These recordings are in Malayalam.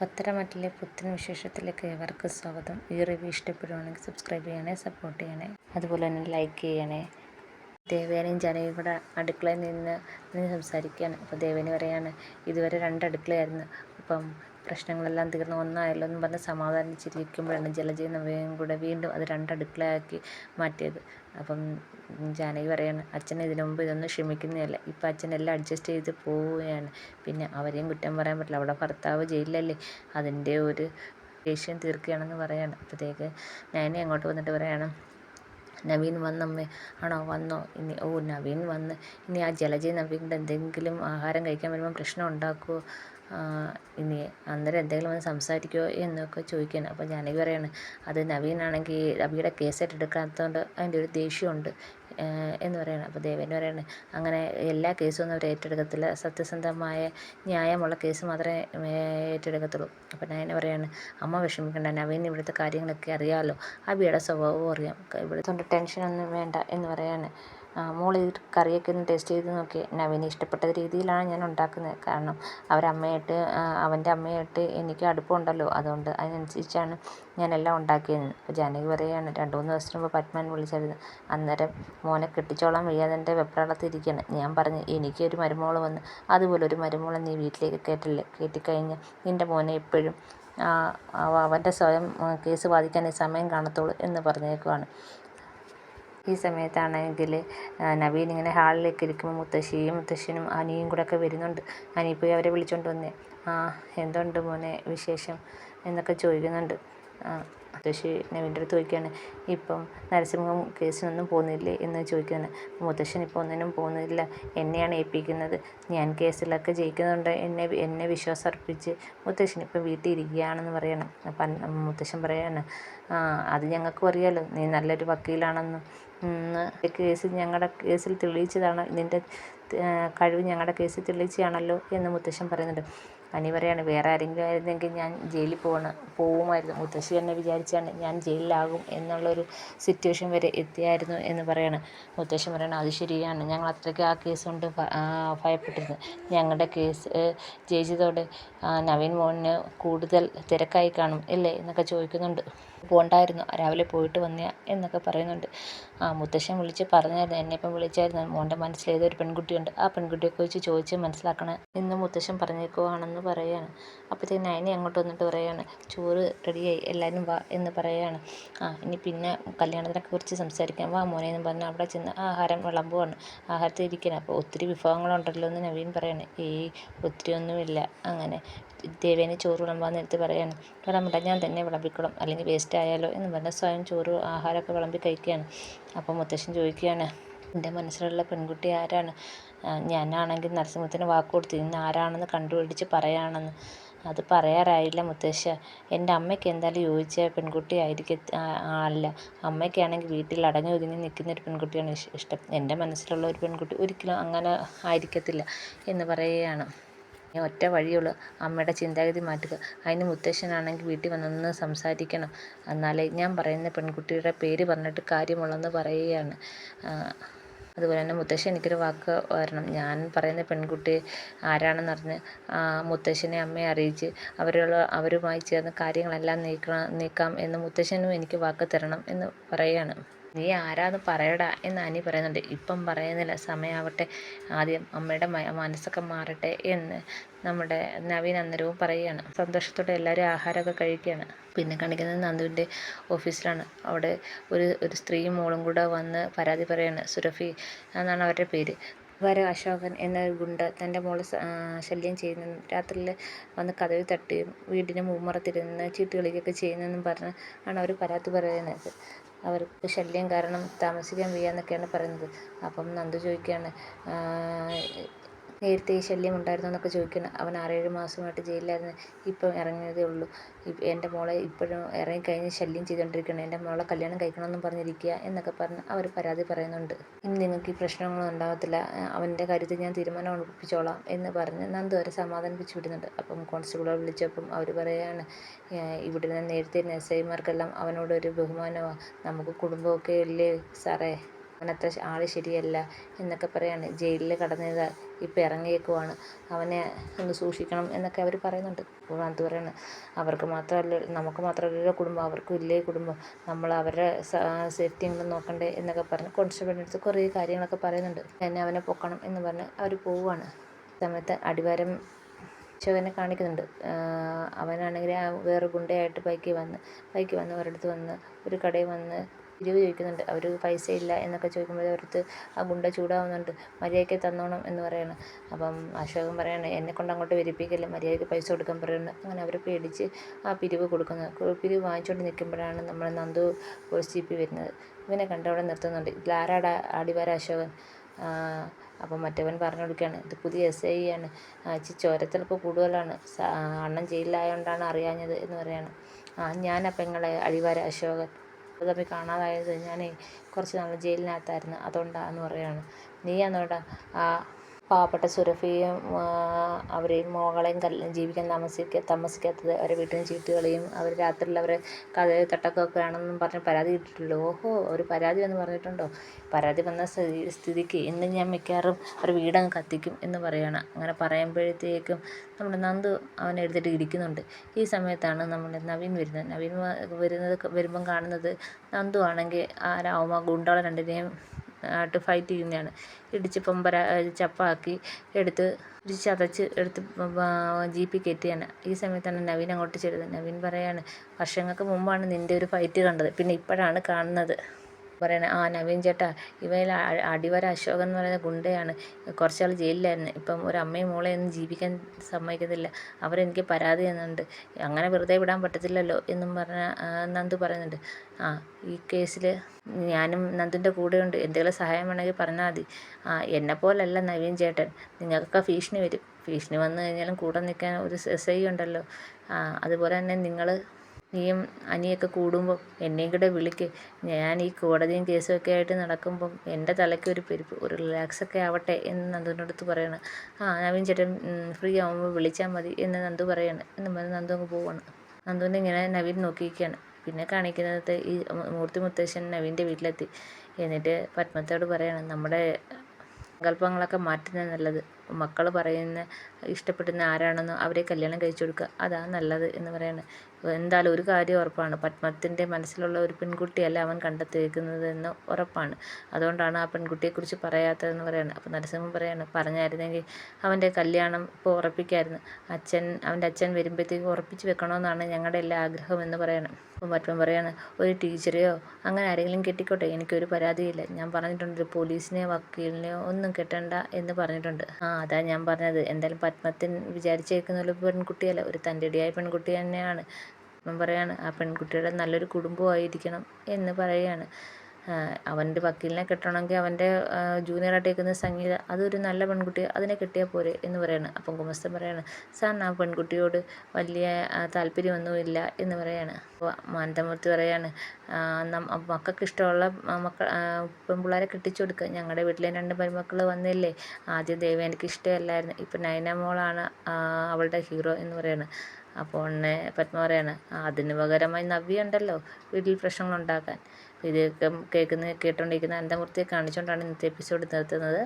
പത്തരമാറ്റിലെ പുത്തൻ വിശേഷത്തിലേക്ക് ഏവർക്കും സ്വാഗതം. ഈ റിവ്യൂ ഇഷ്ടപ്പെടുവാണെങ്കിൽ സബ്സ്ക്രൈബ് ചെയ്യണേ സപ്പോർട്ട് ചെയ്യണേ അതുപോലെ തന്നെ ലൈക്ക് ചെയ്യണേ. ദേവേനയും ജനയും അടുക്കളയിൽ നിന്ന് നിന്ന് സംസാരിക്കുകയാണ് അപ്പോൾ ദേവേനി പറയാണ് ഇതുവരെ രണ്ട് അടുക്കളയായിരുന്നു. അപ്പം പ്രശ്നങ്ങളെല്ലാം തീർന്ന് ഒന്നായല്ലോ എന്ന് പറഞ്ഞ് സമാധാനിച്ചിരിക്കുമ്പോഴാണ് ജലജയും നവ്യയും കൂടെ വീണ്ടും അത് രണ്ട് അടുക്കളയാക്കി മാറ്റിയത്. അപ്പം ജാനകി പറയാണ് അച്ഛൻ ഇതിനു മുമ്പ് ഇതൊന്നും ക്ഷമിക്കുന്നതല്ല. ഇപ്പം അച്ഛൻ എല്ലാം അഡ്ജസ്റ്റ് ചെയ്ത് പോവുകയാണ്. പിന്നെ അവരെയും കുറ്റം പറയാൻ പറ്റില്ല. അവിടെ ഭർത്താവ് ജയിലല്ലേ അതിന്റെ ഒരു ദേഷ്യം തീർക്കുകയാണെന്ന് പറയാണ്. അപ്പോഴത്തേക്ക് നയനെ അങ്ങോട്ട് വന്നിട്ട് പറയാണ് നവീൻ വന്നമ്മേ. ആണോ? വന്നോ? ഇനി ഓ നവീൻ വന്ന്. ഇനി ആ ജലജയും നവീന്റെ എന്തെങ്കിലും ആഹാരം കഴിക്കാൻ വരുമ്പോൾ പ്രശ്നം ഉണ്ടാക്കുമോ ഇനി അന്നേരം എന്തെങ്കിലും വന്ന് സംസാരിക്കുമോ എന്നൊക്കെ ചോദിക്കുകയാണ്. അപ്പോൾ ജാനകി പറയാണ് അത് നവീനാണെങ്കിൽ അബിയുടെ കേസ് ഏറ്റെടുക്കാത്തതുകൊണ്ട് അതിന്റെ ഒരു ദേഷ്യമുണ്ട് എന്ന് പറയണം. അപ്പോൾ ദേവേന് പറയാണ് അങ്ങനെ എല്ലാ കേസും ഒന്നും അവർ ഏറ്റെടുക്കത്തില്ല. സത്യസന്ധമായ ന്യായമുള്ള കേസ് മാത്രമേ ഏറ്റെടുക്കത്തുള്ളൂ. അപ്പോൾ നയന പറയാണ് അമ്മ വിഷമിക്കേണ്ട. നവീൻ ഇവിടുത്തെ കാര്യങ്ങളൊക്കെ അറിയാമല്ലോ അബിയുടെ സ്വഭാവവും അറിയാം. ഇവിടെ ടെൻഷനൊന്നും വേണ്ട എന്ന് പറയാണ്. മോൾ ഈ കറിയൊക്കെ ഒന്ന് ടേസ്റ്റ് ചെയ്ത് നോക്കി. നവീന് ഇഷ്ടപ്പെട്ട രീതിയിലാണ് ഞാൻ ഉണ്ടാക്കുന്നത്. കാരണം അവരമ്മയായിട്ട് അവന്റെ അമ്മയായിട്ട് എനിക്ക് അടുപ്പമുണ്ടല്ലോ. അതുകൊണ്ട് അതിനനുസരിച്ചാണ് ഞാനെല്ലാം ഉണ്ടാക്കിയത്. അപ്പോൾ ജാനകി പറയുകയാണ് രണ്ട് മൂന്ന് ദിവസത്തിന് മുമ്പ് പത്മൻ വിളിച്ചായിരുന്നു. അന്നേരം മോനെ കെട്ടിച്ചോളാൻ വയ്യാതെ എന്റെ വെപ്രാളത്തിരിക്കുകയാണ് ഞാൻ പറഞ്ഞു എനിക്കൊരു മരുമോൾ വന്ന് അതുപോലെ ഒരു മരുമോളെ നീ വീട്ടിലേക്ക് കയറ്റില്ലേ കയറ്റിക്കഴിഞ്ഞാൽ നിന്റെ മോനെ എപ്പോഴും അവന്റെ സ്വയം കേസ് വാദിക്കാനേ സമയം കാണത്തുള്ളൂ എന്ന് പറഞ്ഞേക്കുവാണ്. ഈ സമയത്താണെങ്കിൽ നവീൻ ഇങ്ങനെ ഹാളിലേക്ക് ഇരിക്കുമ്പോൾ മുത്തശ്ശിയും മുത്തശ്ശനും അനിയും കൂടെ ഒക്കെ വരുന്നുണ്ട്. അനി പോയി അവരെ വിളിച്ചുകൊണ്ട് വന്നേ. ആ എന്തുണ്ട് മോനെ വിശേഷം? എന്നൊക്കെ ചോദിക്കുന്നുണ്ട്. മുത്തശ്ശി നവീന്റെ അടുത്ത് ചോദിക്കുകയാണ് ഇപ്പം നരസിംഹം കേസിനൊന്നും പോകുന്നില്ലേ? എന്ന് ചോദിക്കുകയാണ്. മുത്തശ്ശൻ ഇപ്പോൾ ഒന്നിനും പോകുന്നില്ല. എന്നെയാണ് ഏൽപ്പിക്കുന്നത്. ഞാൻ കേസിലൊക്കെ ജയിക്കുന്നുണ്ട്. എന്നെ എന്നെ വിശ്വാസം അർപ്പിച്ച് മുത്തശ്ശൻ ഇപ്പം വീട്ടിൽ ഇരിക്കുകയാണെന്ന് പറയണം. അപ്പം മുത്തശ്ശൻ പറയാണ് അത് ഞങ്ങൾക്കും അറിയാലോ. നീ നല്ലൊരു വക്കീലാണെന്നും. കേസ് ഞങ്ങളുടെ കേസിൽ തെളിയിച്ചതാണ്. നിന്റെ കഴിവ് ഞങ്ങളുടെ കേസിൽ തെളിയിച്ചതാണല്ലോ എന്ന് മുത്തശ്ശൻ പറയുന്നുണ്ട്. അനി വേറെ ആരെങ്കിലും ആയിരുന്നെങ്കിൽ ഞാൻ ജയിലിൽ പോകണം പോകുമായിരുന്നു മുത്തശ്ശി തന്നെ വിചാരിച്ചാണ് ഞാൻ ജയിലിലാകും എന്നുള്ളൊരു സിറ്റുവേഷൻ വരെ എത്തിയായിരുന്നു എന്ന് പറയാണ്. മുത്തശ്ശി പറയണം അത് ശരിയാണ്. ഞങ്ങൾ അത്രയ്ക്ക് ആ കേസ് കൊണ്ട് ഭയപ്പെട്ടിരുന്നു. ഞങ്ങളുടെ കേസ് ജയിച്ചതോടെ നവീൻ മോഹന് കൂടുതൽ തിരക്കായി കാണും അല്ലേ? എന്നൊക്കെ ചോദിക്കുന്നുണ്ട്. പോകണ്ടായിരുന്നു രാവിലെ പോയിട്ട് വന്ന എന്നൊക്കെ പറയുന്നുണ്ട്. ആ മുത്തശ്ശൻ വിളിച്ച് പറഞ്ഞായിരുന്നു. എന്നെ ഇപ്പം വിളിച്ചായിരുന്നു. മോന്റെ മനസ്സിലേതൊരു പെൺകുട്ടിയുണ്ട്. ആ പെൺകുട്ടിയെക്കുറിച്ച് കുറിച്ച് ചോദിച്ച് മനസ്സിലാക്കണം എന്ന് മുത്തശ്ശൻ പറഞ്ഞേക്കുവാണെന്ന് പറയുകയാണ്. അപ്പോഴത്തേക്ക് നയനി അങ്ങോട്ട് വന്നിട്ട് പറയുകയാണ് ചോറ് റെഡിയായി എല്ലാവരും വാ എന്ന് പറയുകയാണ്. ആ ഇനി പിന്നെ കല്യാണത്തിനൊക്കെ കുറിച്ച് സംസാരിക്കാം. വാ മോനെ എന്ന് പറഞ്ഞ് അവിടെ ചെന്ന് ആഹാരം വിളമ്പുവാണ്. ആഹാരത്തിൽ ഇരിക്കണം അപ്പോൾ ഒത്തിരി വിഭവങ്ങളുണ്ടല്ലോ എന്ന് നവീൻ പറയാണ്. ഏയ് ഒത്തിരി ഒന്നുമില്ല. അങ്ങനെ ദേവേനെ ചോറ് വിളമ്പാൻ നേരത്ത് പറയാണ്. വിളമ്പട്ടെ ഞാൻ തന്നെ വിളമ്പിക്കോളും. അല്ലെങ്കിൽ വേസ്റ്റ് ആയാലോ എന്ന് പറഞ്ഞാൽ സ്വയം ചോറ് ആഹാരമൊക്കെ വിളമ്പി കഴിക്കുകയാണ്. അപ്പോൾ മുത്തശ്ശൻ ചോദിക്കുകയാണ് എന്റെ മനസ്സിലുള്ള പെൺകുട്ടി ആരാണ്? ഞാനാണെങ്കിൽ നരസിംഹത്തിന് വാക്ക് കൊടുത്തു ഇന്ന് ആരാണെന്ന് കണ്ടുപിടിച്ച് പറയാണെന്ന്. അത് പറയാറായില്ല മുത്തശ്ശ. എന്റെ അമ്മയ്ക്ക് എന്തായാലും യോജിച്ച പെൺകുട്ടി ആയിരിക്കും അല്ല. അമ്മയ്ക്കാണെങ്കിൽ വീട്ടിൽ അടങ്ങി ഒതുങ്ങി നിൽക്കുന്ന ഒരു പെൺകുട്ടിയാണ് ഇഷ്ടം. എന്റെ മനസ്സിലുള്ള ഒരു പെൺകുട്ടി ഒരിക്കലും അങ്ങനെ ആയിരിക്കത്തില്ല എന്ന് പറയുകയാണ്. ഒറ്റ വഴിയുള്ളൂ. അമ്മയുടെ ചിന്താഗതി മാറ്റുക. അതിന് മുത്തശ്ശനാണെങ്കിൽ വീട്ടിൽ വന്നൊന്ന് സംസാരിക്കണം. എന്നാലേ ഞാൻ പറയുന്ന പെൺകുട്ടിയുടെ പേര് പറഞ്ഞിട്ട് കാര്യമുള്ളെന്ന് പറയുകയാണ്. അതുപോലെ തന്നെ മുത്തശ്ശി എനിക്കൊരു വാക്ക് വരണം. ഞാൻ പറയുന്ന പെൺകുട്ടി ആരാണെന്നറിഞ്ഞ് മുത്തശ്ശനെ അമ്മയെ അറിയിച്ച് അവരുള്ള അവരുമായി ചേർന്ന് കാര്യങ്ങളെല്ലാം നീക്കണം നീക്കാം എന്ന് മുത്തശ്ശനും എനിക്ക് വാക്ക് തരണം എന്ന് പറയുകയാണ്. നീ ആരാന്ന് പറയടാ എന്ന് അനി പറയുന്നുണ്ട്. ഇപ്പം പറയുന്നില്ല സമയാവട്ടെ. ആദ്യം അമ്മയുടെ മനസ്സൊക്കെ മാറട്ടെ എന്ന് നമ്മുടെ നവീൻ അന്നരവും പറയുകയാണ്. സന്തോഷത്തോടെ എല്ലാവരും ആഹാരമൊക്കെ കഴിക്കുകയാണ്. പിന്നെ കാണിക്കുന്നത് നന്ദുവിന്റെ ഓഫീസിലാണ്. അവിടെ ഒരു ഒരു സ്ത്രീയും മോളും കൂടെ വന്ന് പരാതി പറയാണ് സുരഫി എന്നാണ് അവരുടെ പേര്. വര അശോകൻ എന്ന ഗുണ്ട തന്റെ മോളെ ശല്യം ചെയ്യുന്ന രാത്രിയിൽ വന്ന് കഥവി തട്ടുകയും വീടിന് മൂമ്മറത്തിരുന്ന് ചീട്ട് കളിക്കുകയൊക്കെ ചെയ്യുന്നെന്നും പറഞ്ഞ് ആണ് അവർ പരാതി പറയുന്നത്. അവർക്ക് ശല്യം കാരണം താമസിക്കാൻ വയ്യ എന്നൊക്കെയാണ് പറയുന്നത്. അപ്പം നന്ദു ചോദിക്കുകയാണ് നേരത്തെ ഈ ശല്യം ഉണ്ടായിരുന്നോ എന്നൊക്കെ ചോദിക്കുന്നു. അവൻ ആറേഴ് മാസമായിട്ട് ജയിലിലായിരുന്നു. ഇപ്പം ഇറങ്ങിയതേ ഉള്ളൂ. എന്റെ മോളെ ഇപ്പോഴും ഇറങ്ങിക്കഴിഞ്ഞ് ശല്യം ചെയ്തുകൊണ്ടിരിക്കുകയാണ്. എന്റെ മോളെ കല്യാണം കഴിക്കണമെന്നും പറഞ്ഞിരിക്കുക എന്നൊക്കെ പറഞ്ഞ് അവർ പരാതി പറയുന്നുണ്ട്. ഇനി നിങ്ങൾക്ക് ഈ പ്രശ്നങ്ങളൊന്നും ഉണ്ടാകത്തില്ല അവന്റെ കാര്യത്തിൽ ഞാൻ തീരുമാനം ഉറപ്പിച്ചോളാം എന്ന് പറഞ്ഞ് നന്ദു അവരെ സമാധാനിപ്പിച്ച് വിടുന്നുണ്ട്. അപ്പം കോൺസ്റ്റബിളെ വിളിച്ചപ്പം അവർ പറയുകയാണ് ഇവിടെ നേരത്തെ എസ് ഐമാർക്കെല്ലാം അവനോടൊരു ബഹുമാനമാണ് നമുക്ക് കുടുംബമൊക്കെ അല്ലേ സാറേ? അവനത്ര ആൾ ശരിയല്ല എന്നൊക്കെ പറയാണ്. ജയിലിൽ കടന്നത് ഇപ്പം ഇറങ്ങിയേക്കുവാണ്. അവനെ ഒന്ന് സൂക്ഷിക്കണം എന്നൊക്കെ അവർ പറയുന്നുണ്ട്. അത് പറയാണ്. അവർക്ക് മാത്രമല്ല നമുക്ക് മാത്രമല്ലല്ലോ കുടുംബം. അവർക്കും ഇല്ലേ കുടുംബം. നമ്മൾ അവരുടെ സേഫ്റ്റി എങ്കിലും നോക്കണ്ടേ എന്നൊക്കെ പറഞ്ഞ് കോൺസ്റ്റബിളിന്റെ അടുത്ത് കുറേ കാര്യങ്ങളൊക്കെ പറയുന്നുണ്ട്. എന്നെ അവനെ പൊക്കണം എന്ന് പറഞ്ഞ് അവർ പോവുകയാണ് സമയത്ത് അടിവാരം ശിവനെ കാണിക്കുന്നുണ്ട്. അവനാണെങ്കിൽ വേറെ ഗുണ്ടയായിട്ട് ബൈക്കിൽ വന്ന് ബൈക്കിൽ വന്ന് അവരുടെ വന്ന് ഒരു കടയിൽ വന്ന് പിരിവ് ചോദിക്കുന്നുണ്ട്. അവർ പൈസ ഇല്ല എന്നൊക്കെ ചോദിക്കുമ്പോൾ അവരടുത്ത് ആ ഗുണ്ട ചൂടാവുന്നുണ്ട്. മര്യാദയ്ക്ക് തന്നോണം എന്ന് പറയുന്നു അപ്പം അശോകൻ പറയണേ എന്നെ കൊണ്ട് അങ്ങോട്ട് വരിപ്പിക്കില്ല മര്യാദയ്ക്ക് പൈസ കൊടുക്കാൻ പറയുന്നു അങ്ങനെ അവർ പേടിച്ച് ആ പിരിവ് കൊടുക്കുന്നത് പിരിവ് വാങ്ങിച്ചുകൊണ്ട് നിൽക്കുമ്പോഴാണ് നമ്മൾ നന്ദു പോലീസ് ജീപ്പി വരുന്നത്. ഇവനെ കണ്ട് അവിടെ നിർത്തുന്നുണ്ട്. ഇതിലാരാടാ അടിവാര അശോകൻ? അപ്പം മറ്റവൻ പറഞ്ഞു കൊടുക്കുകയാണ് ഇത് പുതിയ എസ് ഐ ആണ്. ചി ചോരത്തിളപ്പ് കൂടുതലാണ്. അണ്ണൻ ജയിലിലായതുകൊണ്ടാണ് അറിയാഞ്ഞത് എന്ന് പറയാണ്. ആ ഞാൻ ആ പെങ്ങളെ അടിവാര അശോകൻ. തമ്മിൽ കാണാതായത് ഞാനേ കുറച്ച് നാൾ ജയിലിനകത്തായിരുന്നു. അതുകൊണ്ടാണെന്ന് പറയുകയാണ് നീയാണോടാ ആ പാവപ്പെട്ട സുരഭിയും അവരെയും മോളെയും കല്യാണം ജീവിക്കാൻ താമസിക്ക താമസിക്കാത്തത് അവരെ വീട്ടിൽ നിന്ന് ചീട്ട് കളിയും അവർ രാത്രിയിൽ അവരെ കഥ തട്ടക്കൊക്കെ ആണെന്നും പറഞ്ഞ് പരാതി ഇട്ടിട്ടുള്ളൂ ഓഹോ ഒരു പരാതി എന്ന് പറഞ്ഞിട്ടുണ്ടോ? പരാതി വന്ന സ്ഥിതിക്ക് ഇന്ന് ഞാൻ മിക്കവാറും ഒരു വീടങ്ങ് കത്തിക്കും എന്ന് പറയുകയാണ് അങ്ങനെ പറയുമ്പോഴത്തേക്കും നമ്മുടെ നന്ദു അവനെ എടുത്തിട്ട് ഇരിക്കുന്നുണ്ട്. ഈ സമയത്താണ് നമ്മുടെ നവീൻ വരുന്നത്. നവീൻ വരുന്നത് വരുമ്പം കാണുന്നത് നന്ദു ആണെങ്കിൽ ആ രാമ ഗുണ്ടകളെ രണ്ടിനെയും ആയിട്ട് ഫൈറ്റ് ചെയ്യുന്നതാണ് ഇടിച്ച് പൊമ്പര ചപ്പാക്കി എടുത്ത് ഇടിച്ച് ചതച്ച് എടുത്ത് ജീപ്പി കയറ്റിയാണ് ഈ സമയത്താണ് നവീൻ അങ്ങോട്ട് ചെല്ലുന്നത്. നവീൻ പറയാണ് വർഷങ്ങൾക്ക് മുമ്പാണ് നിന്റെ ഒരു ഫൈറ്റ് കണ്ടത്. പിന്നെ ഇപ്പോഴാണ് കാണുന്നത്. പറയണേ ആ നവീൻ ചേട്ടാ ഇവയിൽ അടിവര അശോകൻ എന്ന് പറയുന്ന ഗുണ്ടയാണ്. കുറച്ച് നാൾ ജയിലിലായിരുന്നു. ഇപ്പം ഒരു അമ്മയും മോളെ ഒന്നും ജീവിക്കാൻ സമ്മതിക്കത്തില്ല. അവരെനിക്ക് പരാതി തന്നുണ്ട് അങ്ങനെ വെറുതെ വിടാൻ പറ്റത്തില്ലല്ലോ എന്നും പറഞ്ഞ നന്ദു പറയുന്നുണ്ട്. ആ ഈ കേസിൽ ഞാനും നന്ദുന്റെ കൂടെയുണ്ട്. എന്തെങ്കിലും സഹായം വേണമെങ്കിൽ പറഞ്ഞാൽ മതി. ആ എന്നെപ്പോലല്ല നവീൻ ചേട്ടൻ. നിങ്ങൾക്കൊക്കെ ഭീഷണി വരും. ഭീഷണി വന്നു കഴിഞ്ഞാലും കൂടെ നിൽക്കാൻ ഒരു എസ് ഐ ഉണ്ടല്ലോ. അതുപോലെ തന്നെ നിങ്ങൾ നീയും അനിയൊക്കെ കൂടുമ്പോൾ എന്നെയും കൂടെ വിളിക്ക്. ഞാൻ ഈ കോടതിയും കേസും ഒക്കെ ആയിട്ട് നടക്കുമ്പം എന്റെ തലയ്ക്ക് ഒരു പെരുപ്പ് ഒരു റിലാക്സൊക്കെ ആവട്ടെ എന്ന് നന്ദുവിന്റെ അടുത്ത് പറയാണ്. ആ നവീൻ ചേട്ടൻ ഫ്രീ ആവുമ്പോൾ വിളിച്ചാൽ മതി എന്ന് നന്ദു പറയാണ്. എന്ന് പറഞ്ഞ് നന്ദു അങ്ങ് പോവാണ്. നന്ദുവിനെ ഇങ്ങനെ നവീൻ നോക്കിയിരിക്കുകയാണ് പിന്നെ കാണിക്കുന്നത് ഈ മൂർത്തി മുത്തശ്ശൻ നവീന്റെ വീട്ടിലെത്തി. എന്നിട്ട് പത്മത്തോട് പറയണം നമ്മുടെ സങ്കല്പങ്ങളൊക്കെ മാറ്റുന്നത് നല്ലത്. മക്കൾ പറയുന്ന ഇഷ്ടപ്പെടുന്ന ആരാണെന്നോ അവരെ കല്യാണം കഴിച്ചു കൊടുക്കുക. അതാണ് നല്ലത് എന്ന് പറയാണ്. എന്തായാലും ഒരു കാര്യം ഉറപ്പാണ്. പത്മത്തിന്റെ മനസ്സിലുള്ള ഒരു പെൺകുട്ടിയല്ല അവൻ കണ്ടെത്തിയിരിക്കുന്നതെന്ന് ഉറപ്പാണ്. അതുകൊണ്ടാണ് ആ പെൺകുട്ടിയെക്കുറിച്ച് പറയാത്തതെന്ന് പറയുന്നത് അപ്പോൾ നരസിംഹം പറയാണ് പറഞ്ഞായിരുന്നെങ്കിൽ അവന്റെ കല്യാണം ഇപ്പോൾ ഉറപ്പിക്കായിരുന്നു. അച്ഛൻ അവന്റെ അച്ഛൻ വരുമ്പോഴത്തേക്ക് ഉറപ്പിച്ച് വെക്കണമെന്നാണ് ഞങ്ങളുടെ എല്ലാ ആഗ്രഹം എന്ന് പറയണം. അപ്പം പത്മൻ പറയാണ് ഒരു ടീച്ചറെയോ അങ്ങനെ ആരെങ്കിലും കെട്ടിക്കോട്ടെ എനിക്കൊരു പരാതിയില്ല. ഞാൻ പറഞ്ഞിട്ടുണ്ട് പോലീസിനെയോ വക്കീലിനെയോ ഒന്നും കെട്ടണ്ട എന്ന് പറഞ്ഞിട്ടുണ്ട്. ആ അതാ ഞാൻ പറഞ്ഞത്. എന്തായാലും പത്മത്തിൻ ഒരു പെൺകുട്ടിയല്ല. ഒരു തന്റെടിയായ പെൺകുട്ടി തന്നെയാണ്. ഞാൻ പറയാണ് ആ പെൺകുട്ടിയുടെ നല്ലൊരു കുടുംബമായിരിക്കണം എന്ന് പറയുകയാണ്. അവന്റെ വക്കീലിനെ കിട്ടണമെങ്കിൽ അവന്റെ ജൂനിയറായിട്ട് നിൽക്കുന്ന സംഗീത അതൊരു നല്ല പെൺകുട്ടി അതിനെ കിട്ടിയാൽ പോരെ എന്ന് പറയാണ്. അപ്പം ഗുമസ്തൻ പറയാണ് സാറിന് ആ പെൺകുട്ടിയോട് വലിയ താല്പര്യമൊന്നുമില്ല എന്ന് പറയാണ്. അപ്പോൾ മാനന്തമൂർത്തി പറയാണ് മക്കൾക്ക് ഇഷ്ടമുള്ള മക്ക പെൺപിള്ളേരെ കെട്ടിച്ചു കൊടുക്കുക ഞങ്ങളുടെ വീട്ടിലെ രണ്ട് മരുമക്കൾ വന്നില്ലേ? ആദ്യം ദേവ എനിക്ക് ഇഷ്ടമല്ലായിരുന്നു ഇപ്പം നൈന മോളാണ് അവളുടെ ഹീറോ എന്ന് പറയാണ്. അപ്പോൾ ഉടനെ പത്മ പറയാണ് അതിന് പകരമായി നവ്യ ഉണ്ടല്ലോ വീട്ടിൽ പ്രശ്നങ്ങൾ ഉണ്ടാക്കാൻ. ഇത് കേൾക്കുന്ന കേട്ടുകൊണ്ടിരിക്കുന്ന അനന്തമൂർത്തിയെ കാണിച്ചുകൊണ്ടാണ് ഇന്നത്തെ എപ്പിസോഡ് നിർത്തുന്നത്.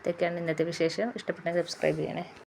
ഇതൊക്കെയാണ് ഇന്നത്തെ വിശേഷം. ഇഷ്ടപ്പെട്ടെങ്കിൽ സബ്സ്ക്രൈബ് ചെയ്യണേ.